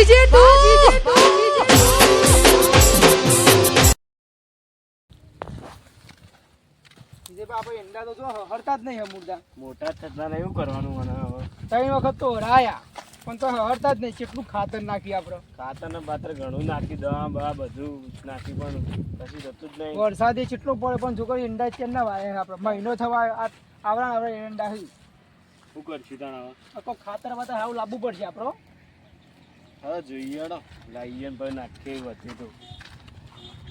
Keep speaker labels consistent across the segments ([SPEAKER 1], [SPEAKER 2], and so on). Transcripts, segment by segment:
[SPEAKER 1] GJ તું!
[SPEAKER 2] જે આપણે ઈંડા તો હરતા જ નહીં મુર્દા.
[SPEAKER 3] મોટા થતા એવું કરવાનું મને હવે.
[SPEAKER 2] ત્રણ વખત તો હરાયા પણ તો હરતા જ નહીં કેટલું ખાતર નાખી આપણે
[SPEAKER 3] ખાતર ને બાતર ઘણું નાખી દવા બવા બધું નાખી પણ પછી થતું જ નહીં.
[SPEAKER 2] વરસાદ કેટલો પડે પણ છોકરી ઈંડા કેમ ના વાય આપણે મહિનો થવા આ- આવડા આવડા ઈંડા હી.
[SPEAKER 3] કરશું તાણ
[SPEAKER 2] ખાતર બાતર હાવ લાવવું પડશે આપણો
[SPEAKER 3] હવે જોઈએ હેડો. ને પછી નાખીએ વધે તો.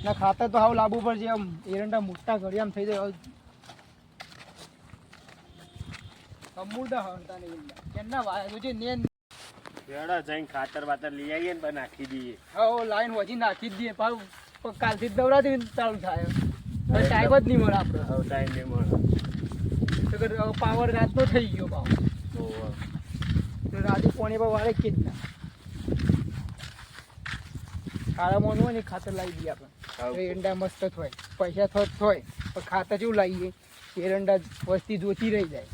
[SPEAKER 2] ના ખાતર તો હાવ લાવવું પડશે આમ એરંડા મોટા ઘડી આમ થઈ જાય. અમૂલડા હરતા નહીં ઈંડા કેમ ના વાય?
[SPEAKER 3] હેડો જઈને ખાતર વાતર લઈ આવીએ ને પણ નાખી દઈએ.
[SPEAKER 2] હા લાઈન વધી નાખી જ દઈએ. પાછું પણ કાલથી જ દવડાથી ચાલુ થાય ટાઈમ જ નહીં મળે આપણે.
[SPEAKER 3] હવે ટાઈમ નહીં મળે.
[SPEAKER 2] પાવર રાતનો થઈ ગયો પાવ
[SPEAKER 3] તો
[SPEAKER 2] તો રાતે પોણી પર વાળે કે જ ના ખારા મોનું હોય ને ખાતર લાવી દઈએ આપણે. એરંડા મસ્ત થાય. પૈસા થત હોય પણ ખાતર જેવું લાવીએ એરંડા વસ્તી જોતી રહી જાય.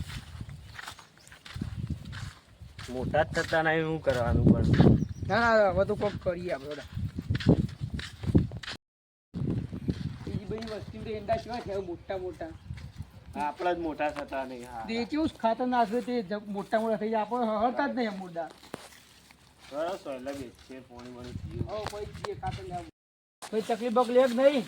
[SPEAKER 3] મોટા જ થતા નહીં શું કરવાનું પણ.
[SPEAKER 2] ના ના હવે તો કોક કરીએ આપણે બીજી બધી વસ્તી એરંડા કેવા છે? મોટા મોટા.
[SPEAKER 3] આપણા જ મોટા થતા નહીં હા
[SPEAKER 2] તે કેવું ખાતર નાખે તે મોટા મોટા થઈ જાય. આપણે હળતા જ નહીં એમ મુદ્દા
[SPEAKER 3] બસ એટલે બેસીએ પોણી મણી પીએ
[SPEAKER 2] કોઈ જઈએ ખાતર લેવું કોઈ તકલીફ બકલીફ નહીં.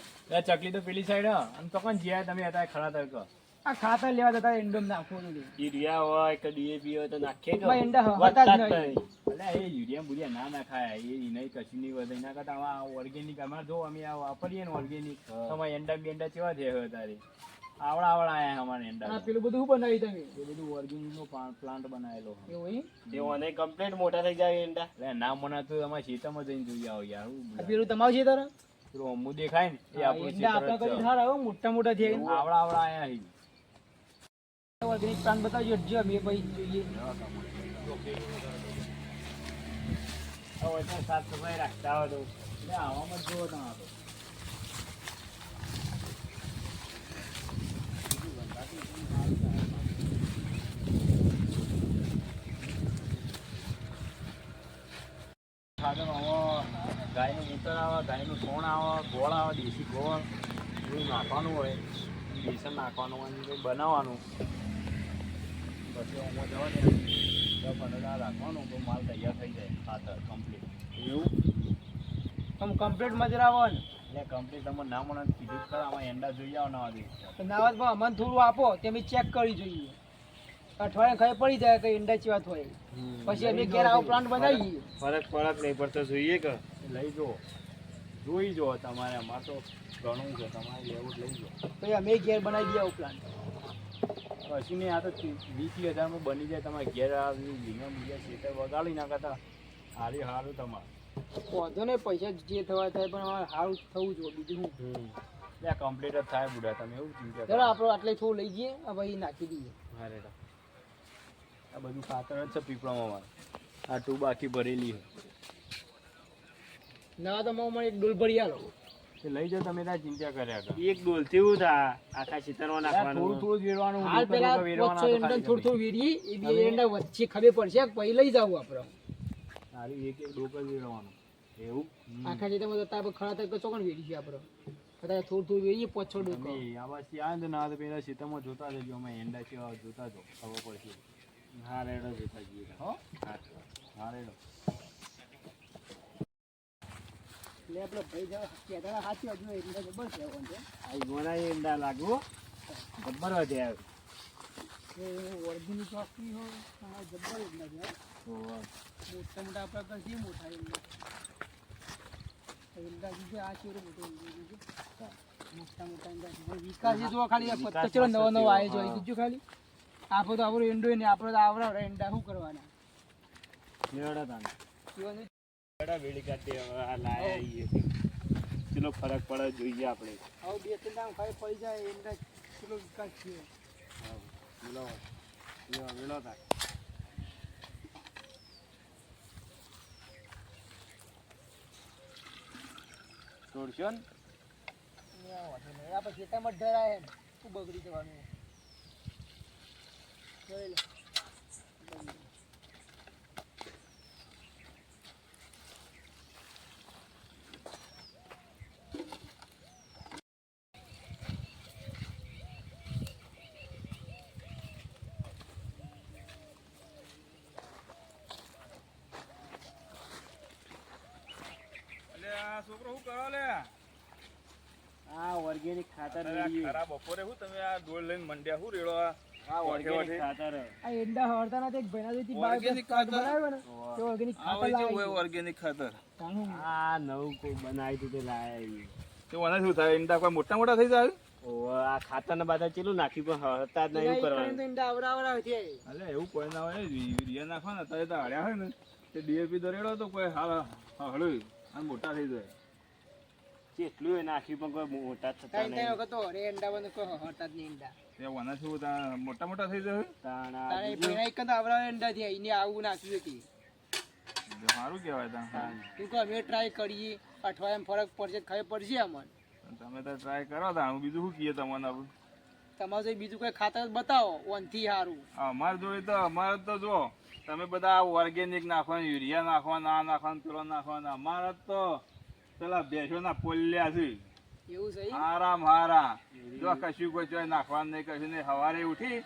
[SPEAKER 4] ચકલી તો પેલી સાઈડ અને તો કોણ જ્યાં તમે હતા ખરા તડકો
[SPEAKER 2] આ ખાતર લેવા જતા એન્ડોમ નાખવું
[SPEAKER 3] યુરિયા હોય કે ડીએપી હોય તો નાખીએ કે
[SPEAKER 2] ભાઈ એંડા જ નહીં.
[SPEAKER 3] નહીં.
[SPEAKER 4] એટલે એ યુરિયા બુરિયા ના નાખાય એ નહીં કશું નહીં વધે. એના કરતા આવા ઓર્ગેનિક અમારે જો અમે આ વાપરીએ ને ઓર્ગેનિક. તમારે એંડા બેંડા કેવા થયા હોય તારે? આવડા આવડા આયા અમારે
[SPEAKER 2] આ
[SPEAKER 4] એંડા
[SPEAKER 2] પેલું બધું બનાવી તમે?
[SPEAKER 4] એ બધું ઓર્ગેનિક નો પ્લાન્ટ બનાવેલો.
[SPEAKER 2] એવું એમ?
[SPEAKER 3] તેઓને કમ્પ્લીટ મોટા થઈ જાય ઈંડા
[SPEAKER 4] એટલે ના મના તો અમારે ખેતરમાં જઈને જોઈ આવો યાર
[SPEAKER 2] પેલું તમારું છે
[SPEAKER 4] પેલું અમ્મુ દેખાય ને એ આપણું
[SPEAKER 2] એંડા આપણા
[SPEAKER 4] ખેતર જ
[SPEAKER 2] કરી
[SPEAKER 4] છે.
[SPEAKER 2] સારા હો, મોટા મોટા
[SPEAKER 4] આવડા આવડા આયા હી.
[SPEAKER 2] ઓર્ગેનિક પ્લાન્ટ બતાવજો જો અમે પછી જોઈએ.
[SPEAKER 3] હવે તો સાફ સફાઈ રાખતા હોય તો.
[SPEAKER 4] આવામાં જોવો તમે તો ખાતર આવો ગાયનું મૂતર આવે ગાયનું સોણ આવે ગોળ આવે દેશી ગોળ નાખવાનું હોય બેસન નાખવાનું હોય બનાવવાનું. પછી આમાં જવા દે દસ પંદર રાખવાનું તો માલ તૈયાર થઈ જાય ખાતર કમ્પ્લીટ
[SPEAKER 3] એવું?
[SPEAKER 2] આમ કમ્પ્લીટ મજરા આવે ને?
[SPEAKER 4] એટલે કમ્પ્લીટ તમે ના મને કીધું જ ખરા આમાં એંડા જોઈ આવો નવા દિવસ.
[SPEAKER 2] તો પણ અમને થોડું આપો તે અમે ચેક કરી જોઈએ. અઠવાડિયે ખબર પડી જાય કે ઈંડા ચેવા હોય પછી અમે ઘેર આવો પ્લાન્ટ બનાવીએ.
[SPEAKER 3] ફરક ફરક નહીં પડતો જોઈએ કે.
[SPEAKER 4] લઈ જો જોઈ જો તમારે અમારે તો ઘણું છે તમારે લેવું જ. લઈ જો
[SPEAKER 2] પછી અમે ઘેર બનાવી દઈએ પ્લાન પછી
[SPEAKER 4] કશું નહીં આ તો વીસી હજારમાં બની જાય તમારે ઘેર આવી વીઘા બીજા ખેતર વગાડી ના કરતા સારી સારું તમારે.
[SPEAKER 2] વાંધો નહીં પૈસા જે થવા થાય પણ અમારે સારું થવું જોઈએ બીજું શું?
[SPEAKER 4] એટલે કમ્પ્લીટ જ થાય બુડા તમે એવું ચિંતા
[SPEAKER 2] ચલો આપણે આટલે થોડું લઈ જઈએ આ પછી નાખી દઈએ.
[SPEAKER 4] મારે રેડા. આ બધું ખાતર જ છે પીપળામાં અમારે આ ટુ બાકી ભરેલી છે.
[SPEAKER 2] ના તો મને એક ડોલ ભરી આલો.
[SPEAKER 4] લઈ જાઓ તમે ચિંતા કર્યા કરો.
[SPEAKER 3] એક આખા
[SPEAKER 4] થોડું
[SPEAKER 3] નાખવાનું.
[SPEAKER 4] થોડું જ વેરવાનું
[SPEAKER 2] હાલ પેલા પોચસો એંડા થોડું થોડું વેરીએ એ બી એંડા વચ્ચે ખબર પડશે પછી લઈ જવું આપણે
[SPEAKER 4] સારી એક એક ડોક વેરવાનું.
[SPEAKER 3] એવું?
[SPEAKER 2] આખા જેટામાં જતા આપણે ખરા તક ચોકણ વેરી છે આપણે કદાચ થોડું થોડું વેરીએ ડોકો
[SPEAKER 4] આ ના તો પેલા ચિતરમાં જોતા જજો અમે એંડા કેવા જોતા જો ખબર પડશે.
[SPEAKER 3] હા રેડો જોતા જઈએ.
[SPEAKER 4] હા? રેડો
[SPEAKER 2] એટલે આપણે ભાઈ જવા કહેતા સાચી હજુ એટલે જબર કહેવાનું છે.
[SPEAKER 3] આ ગોળા ઈંડા લાગુ. જબ્બર વધે
[SPEAKER 2] એ ઓર્ગેનિક હોય આ જબ્બર એંડા છે મોટા મોટા આપણે કઈ મોટા એંડા એંડા છે આ ચેરો મોટો એંડો છે મોટા મોટા એંડા વિકાસ જો ખાલી ચલો નવો નવો આવે એ ખાલી. આપણે તો આપણો ઈંડો ને આપણે તો આવડા ઈંડા. શું કરવાના?
[SPEAKER 3] તાને
[SPEAKER 2] જીવન
[SPEAKER 3] વેડી વેળી આ લાયા ઈએ ચલો ફરક પડે જોઈએ આપણે.
[SPEAKER 2] હવે બે ત્રણ દામ ખાઈ પડી જાય એંડા ચલો વિકાસ છે
[SPEAKER 3] હા મિલો મિલો તા તોડશો ને?
[SPEAKER 2] આ પછી ખેતરમાં ડરાય શું બગડી જવાનું જોઈ લે
[SPEAKER 5] છોકરો શું કરો લે?
[SPEAKER 3] આ ઓર્ગેનિક ખાતર લઈએ.
[SPEAKER 5] ખરા બપોરે શું તમે આ ડોળ લઈને મંડ્યા શું રેડો આ?
[SPEAKER 3] આ ઓર્ગેનિક ખાતર.
[SPEAKER 2] આ એંડા હળતા એક ભાઈના જોઈતી બાર
[SPEAKER 5] Organic
[SPEAKER 2] કાર્ડ
[SPEAKER 5] ખાતર?
[SPEAKER 2] ને તે organic ખાતર
[SPEAKER 5] હોય છે
[SPEAKER 2] લાવી
[SPEAKER 5] હોય
[SPEAKER 2] દીધું.
[SPEAKER 5] ઓર્ગેનિક ખાતર.
[SPEAKER 3] આ નવું કોઈ બનાવી દીધું લાયા
[SPEAKER 5] તો મને શું થાય? ઈંડા કોઈ મોટા મોટા થઈ જાય?
[SPEAKER 3] આ ખાતર ને બધા ચેલું નાખી પણ હળતા જ નહીં કરવાનું.
[SPEAKER 2] એંડા આવરાવરા છે.
[SPEAKER 5] અલે એવું કોઈ ના હોય. યુરિયા નાખો ને અત્યારે તો હળ્યા હોય ને. તે ડીએપી દરેડો તો કોઈ હાલ હળું અને મોટા થઈ જાય.
[SPEAKER 3] કેટલું એ નાખ્યું પણ કોઈ મોટા જ થતા નહીં.
[SPEAKER 2] વખત તો અરે અંડા બંધ કોઈ હળતા જ નહીં અંડા
[SPEAKER 5] તે વના શું તા મોટા મોટા થઈ જાય?
[SPEAKER 3] તાણા
[SPEAKER 2] તારે એક. એને આવું નાખ્યું હતી.
[SPEAKER 5] સારું કહેવાય તા
[SPEAKER 2] તું કહો અમે ટ્રાય કરીએ અઠવાડિયામાં ફરક પડશે ખાઈ પડશે અમને.
[SPEAKER 5] તમે તો ટ્રાય કરો તા હું બીજું શું કહીએ તમને હવે?
[SPEAKER 2] તમારે બીજું કોઈ ખાતર બતાવો ઓનથી સારું.
[SPEAKER 5] અમારે જોડે તો અમારે તો જો તમે બધા ઓર્ગેનિક નાખવાનું યુરિયા નાખવાના આ નાખવાનું પેલો નાખવાના. અમારે તો પેલા ભેંસોના પોલ્યા છે.
[SPEAKER 2] એવું છે ઈ?
[SPEAKER 5] હારા. મારા જો કશું કોઈ ચોય નાખવાનું નહીં કશું નહીં. સવારે ઉઠી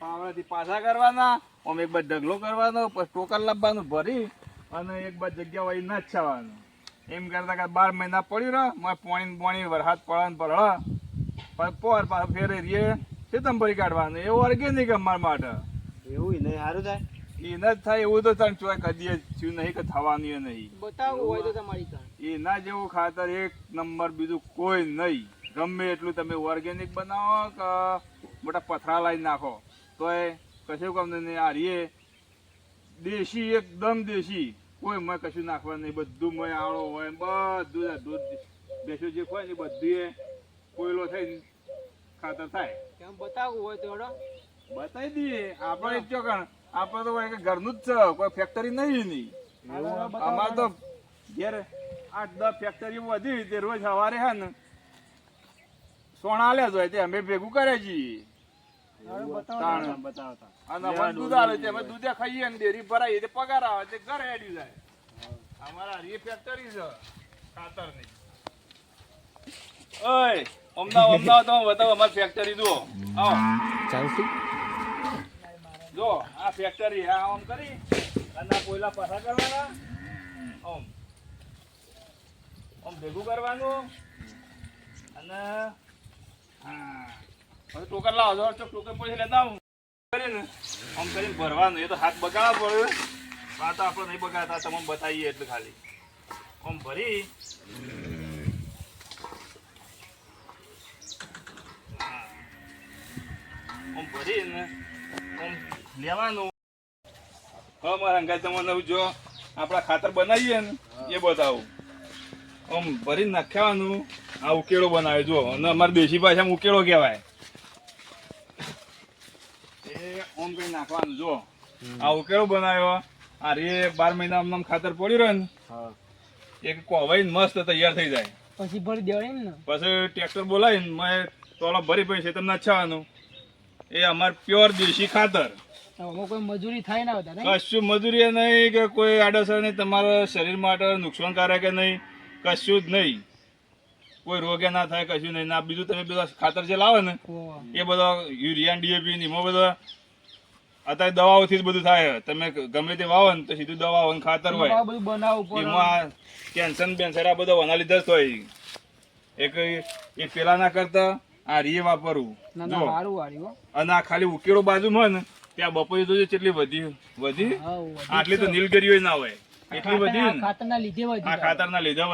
[SPEAKER 5] પાવડાથી પાછા કરવાના આમ એક બાદ ઢગલો કરવાનો પછી ટોકર લાવવાનું ભરી અને એક બાદ જગ્યા હોય ના છાવાનું એમ કરતા કે બાર મહિના પડ્યું રહે મારે પોણી પોણી વરસાદ પડે ને પડે. પણ પોર પાછા ફેરે રીએ સિતમ ભરી કાઢવાનું. એવું ઓર્ગેનિક અમારા માટે.
[SPEAKER 3] એવું નહીં સારું થાય.
[SPEAKER 5] એ ન થાય એવું તો તને ચોય કદી થયું નહીં કે થવાનું નહીં.
[SPEAKER 2] બતાવવું હોય તો તમારી કાન
[SPEAKER 5] એના જેવું ખાતર એક નંબર બીજું કોઈ નહીં. ગમે એટલું તમે ઓર્ગેનિક બનાવો કે મોટા પથરા લાવી નાખો તોય કશું કામ નહીં આ રીએ. દેશી એકદમ દેશી. કોઈ મેં કશું નાખવા નહીં. બધું મેં આવડો હોય બધું દૂધ બેસો જે હોય ને બધું એ કોયલો થઈને ખાતર થાય.
[SPEAKER 2] કેમ બતાવવું હોય તો
[SPEAKER 5] બતાવી દઈએ. આપણે એક ચોકણ આપણે તો કોઈ ઘરનું જ છે કોઈ ફેક્ટરી નહીં
[SPEAKER 2] નહીં
[SPEAKER 5] અમાર તો ઘેર આઠ દસ ફેક્ટરી વધી તે રોજ સવારે હે ને સોના લે જ હોય તે અમે ભેગું કરે છીએ. અને દૂધ આવે છે અમે દૂધે ખાઈએ ને ડેરી ભરાઈએ તે પગાર આવે તે ઘરે હેડી જાય. અમારા રી ફેક્ટરી છે ખાતરની. ઓય અમદાવાદ અમદાવાદ તમે બતાવો અમારી ફેક્ટરી જુઓ. આવો. જો ફેક્ટરી આ આમ કરી અને કોયલા પાછા કરવાના. આમ આમ ભેગું કરવાનું. અને, હા. હવે ટોકર લાવો, જો ચોક ટોકર પછી લેતા આવું. કરીને આમ કરીને ભરવાનું. એ તો હાથ બગાડવા પડે વાત આપણે નહીં બગાડતા, તમને બતાવીએ એટલે ખાલી. આમ ભરી. આમ ભરીને લેવાનું. હા મારા અંગાત તમને જો. આપણા ખાતર બનાવીએ ને એ બતાવું આમ ભરી નાખ્યાવાનું આ ઉકેળો બનાવે જો અને અમારે દેશી ભાષામાં ઉકેળો કહેવાય. એ ઓમ કઈ નાખવાનું જો આ ઉકેળો બનાવ્યો. આ રે બાર મહિના આમ આમ ખાતર પડી રહ્યો ને એક કોવાઈને મસ્ત તૈયાર થઈ જાય.
[SPEAKER 2] પછી ભરી દેવાય ને?
[SPEAKER 5] પછી ટ્રેક્ટર બોલાવીને મેં તોલો ભરી પછી તમને અચ્છાવાનું એ અમાર પ્યોર દેશી ખાતર.
[SPEAKER 2] કોઈ મજૂરી થાય ના વધારે
[SPEAKER 5] કશું મજૂરી નહીં કે કોઈ આડસર નહીં તમારા શરીર માટે નુકસાનકારક નહીં કશું જ નહીં. કોઈ રોગે ના થાય કશું નહીં. ના બીજું તમે બધા ખાતર જે લાવો ને એ બધા યુરિયા ડીએપી ને એમાં બધા અત્યારે દવાઓથી જ બધું થાય. તમે ગમે તે વાવો ને તો સીધું દવાઓ ને ખાતર હોય. એમાં કેન્સર બેન્સર આ બધા વના લીધા જ હોય. એક એ પેલા ના કરતા આ રીએ વાપરવું જો.
[SPEAKER 2] ના
[SPEAKER 5] અને આ ખાલી ઉકેળો બાજુમાં ને ત્યાં બપોરે તો કેટલી વધી વધી? આટલી તો નીલગીરીઓ ના હોય. એટલી
[SPEAKER 2] વધી
[SPEAKER 5] ને?
[SPEAKER 2] જાય.
[SPEAKER 5] ખાતરના લીધે